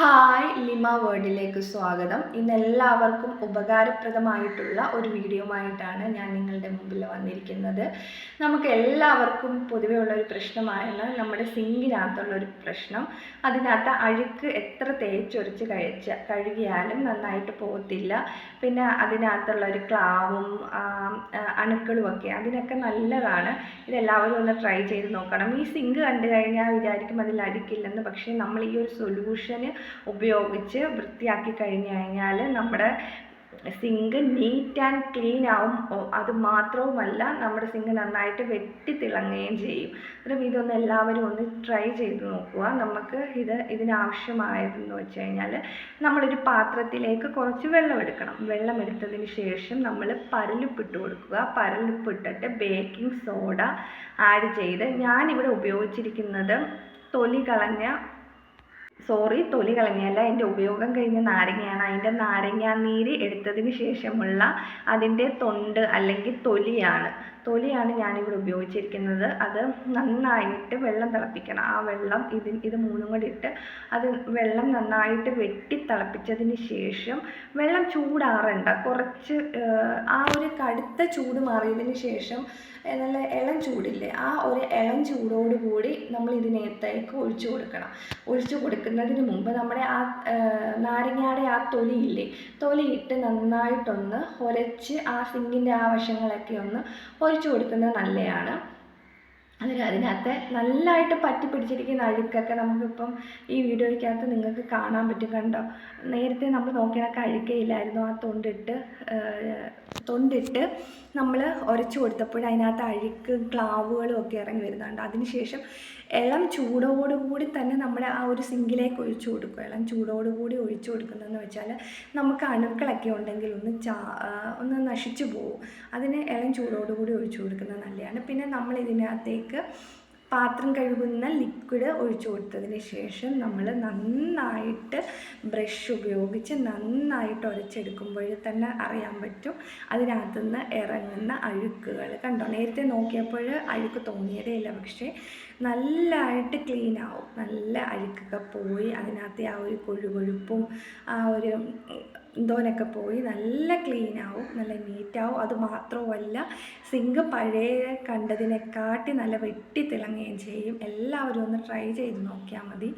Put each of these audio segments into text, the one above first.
Hi ലിമ വേർഡിലേക്ക് സ്വാഗതം. ഇന്ന് എല്ലാവർക്കും ഉപകാരപ്രദമായിട്ടുള്ള ഒരു വീഡിയോമായിട്ടാണ് ഞാൻ നിങ്ങളുടെ മുമ്പിൽ വന്നിരിക്കുന്നത്. നമുക്ക് എല്ലാവർക്കും പൊതുവെ ഉള്ള ഒരു പ്രശ്നമാണ് നമ്മുടെ സിങ്കിനകത്തുള്ള ഒരു പ്രശ്നം. അതിനകത്ത് അഴുക്ക് എത്ര തേച്ചൊരച്ച് കഴിച്ച കഴുകിയാലും നന്നായിട്ട് പോകത്തില്ല. പിന്നെ അതിനകത്തുള്ള ഒരു ക്ലാവും അണുക്കളും ഒക്കെ അതിനൊക്കെ നല്ലതാണ്. ഇതെല്ലാവരും ഒന്ന് ട്രൈ ചെയ്ത് നോക്കണം. ഈ സിങ്ക് കണ്ടു കഴിഞ്ഞാൽ വിചാരിക്കും അതിൽ അഴുക്കില്ലെന്ന് പക്ഷേ നമ്മൾ ഈ ഒരു സൊല്യൂഷന് ഉപയോഗിച്ച് വൃത്തിയാക്കി കഴിഞ്ഞ് കഴിഞ്ഞാൽ നമ്മുടെ സിങ്ക് നീറ്റ് ആൻഡ് ക്ലീൻ ആവും. അത് മാത്രവുമല്ല നമ്മുടെ സിങ്ക് നന്നായിട്ട് വെട്ടി തിളങ്ങുകയും ചെയ്യും. അപ്പം ഇതൊന്ന് എല്ലാവരും ഒന്ന് ട്രൈ ചെയ്ത് നോക്കുക. നമുക്ക് ഇത് ഇതിനാവശ്യമായതെന്ന് വെച്ച് കഴിഞ്ഞാൽ നമ്മളൊരു പാത്രത്തിലേക്ക് കുറച്ച് വെള്ളം എടുക്കണം. വെള്ളം എടുത്തതിന് ശേഷം നമ്മൾ പരലുപ്പിട്ട് കൊടുക്കുക. പരലുപ്പിട്ടിട്ട് ബേക്കിംഗ് സോഡ ആഡ് ചെയ്ത് ഞാനിവിടെ ഉപയോഗിച്ചിരിക്കുന്നത് തൊലി കളഞ്ഞ സോറി തൊലി കളഞ്ഞല്ല എന്റെ ഉപയോഗം കഴിഞ്ഞ നാരങ്ങയാണ്. അതിന്റെ നാരങ്ങാനീര് എടുത്തതിന് ശേഷമുള്ള അതിന്റെ തൊണ്ട് അല്ലെങ്കിൽ തൊലിയാണ്. തൊലിയാണ് ഞാനിവിടെ ഉപയോഗിച്ചിരിക്കുന്നത്. അത് നന്നായിട്ട് വെള്ളം തിളപ്പിക്കണം. ആ വെള്ളം ഇത് ഇത് മൂന്നും കൂടി ഇട്ട് അത് വെള്ളം നന്നായിട്ട് വെട്ടി തിളപ്പിച്ചതിന് ശേഷം വെള്ളം ചൂടാറണ്ട. കുറച്ച് ആ ഒരു കടുത്ത ചൂട് മാറിയതിന് ശേഷം നല്ല ഇളം ചൂടില്ലേ ആ ഒരു ഇളം ചൂടോടുകൂടി നമ്മൾ ഇതിനകത്തേക്ക് ഒഴിച്ചു കൊടുക്കണം. ഒഴിച്ചു കൊടുക്കുന്നതിന് മുമ്പ് നമ്മുടെ ആ നാരങ്ങയുടെ ആ തൊലിയില്ലേ തൊലിയിട്ട് നന്നായിട്ടൊന്ന് ഒരച്ച് ആ സിങ്കിന്റെ ആ വശങ്ങളൊക്കെ ഒന്ന് ഒഴിച്ചു കൊടുക്കുന്നത് നല്ലതാണ് അതിന് അതിനകത്ത് നല്ലതായിട്ട് പറ്റി പിടിച്ചിരിക്കുന്ന അഴുക്കൊക്കെ നമുക്കിപ്പം ഈ വീഡിയോയ്ക്കകത്ത് നിങ്ങൾക്ക് കാണാൻ പറ്റും. കണ്ടോ? നേരത്തെ നമ്മൾ നോക്കിയ അഴുക്കയില്ലായിരുന്നു. ആ തൊണ്ടിട്ട് തൊണ്ടിട്ട് നമ്മൾ ഉരച്ചു കൊടുത്തപ്പോൾ അതിനകത്ത് അഴുക്ക് ക്ലാവുകളും ഒക്കെ ഇറങ്ങി വരുന്നുണ്ട്. അതിനുശേഷം ഇളം ചൂടോടുകൂടി തന്നെ നമ്മൾ ആ ഒരു സിങ്കിലേക്ക് ഒഴിച്ചു കൊടുക്കുക ഇളം ചൂടോടുകൂടി ഒഴിച്ചു കൊടുക്കുന്നതെന്ന് വെച്ചാൽ നമുക്ക് അണുക്കളൊക്കെ ഉണ്ടെങ്കിൽ ഒന്ന് ചാ ഒന്ന് നശിച്ചു പോകും അതിന് ഇളം ചൂടോടുകൂടി ഒഴിച്ചു കൊടുക്കുന്നത് നല്ലതാണ്. പിന്നെ നമ്മൾ ഇതിനകത്തേക്ക് പാത്രം കഴുകുന്ന ലിക്വിഡ് ഒഴിച്ചു കൊടുത്തതിന് ശേഷം നമ്മൾ നന്നായിട്ട് ബ്രഷ് ഉപയോഗിച്ച് നന്നായിട്ട് ഉരച്ചെടുക്കുമ്പോൾ തന്നെ അറിയാൻ പറ്റും അതിനകത്തുനിന്ന് ഇറങ്ങുന്ന അഴുക്കുകൾ. കണ്ടോ? നേരത്തെ നോക്കിയപ്പോൾ അഴുക്ക് തോന്നിയതേ ഇല്ല. പക്ഷേ നല്ലതായിട്ട് ക്ലീൻ ആവും. നല്ല അഴുക്കൊക്കെ പോയി അതിനകത്തെ ആ ഒരു കൊഴുകൊഴുപ്പും ആ ഒരു എന്തോനൊക്കെ പോയി നല്ല ക്ലീൻ ആവും നല്ല നീറ്റാവും. അത് മാത്രവുമല്ല സിങ്ക് പഴയ കണ്ടതിനെക്കാട്ടി നല്ല വെട്ടി തിളങ്ങുകയും ചെയ്യും. എല്ലാവരും ഒന്ന് ട്രൈ ചെയ്ത് നോക്കിയാൽ മതി.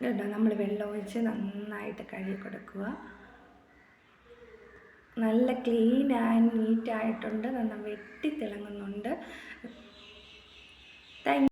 കേട്ടോ നമ്മൾ വെള്ളം ഒഴിച്ച് നന്നായിട്ട് കഴുകി കൊടുക്കുക. നല്ല ക്ലീൻ ആൻഡ് നീറ്റായിട്ടുണ്ട് നന്ന വെട്ടി തിളങ്ങുന്നുണ്ട് താങ്ക്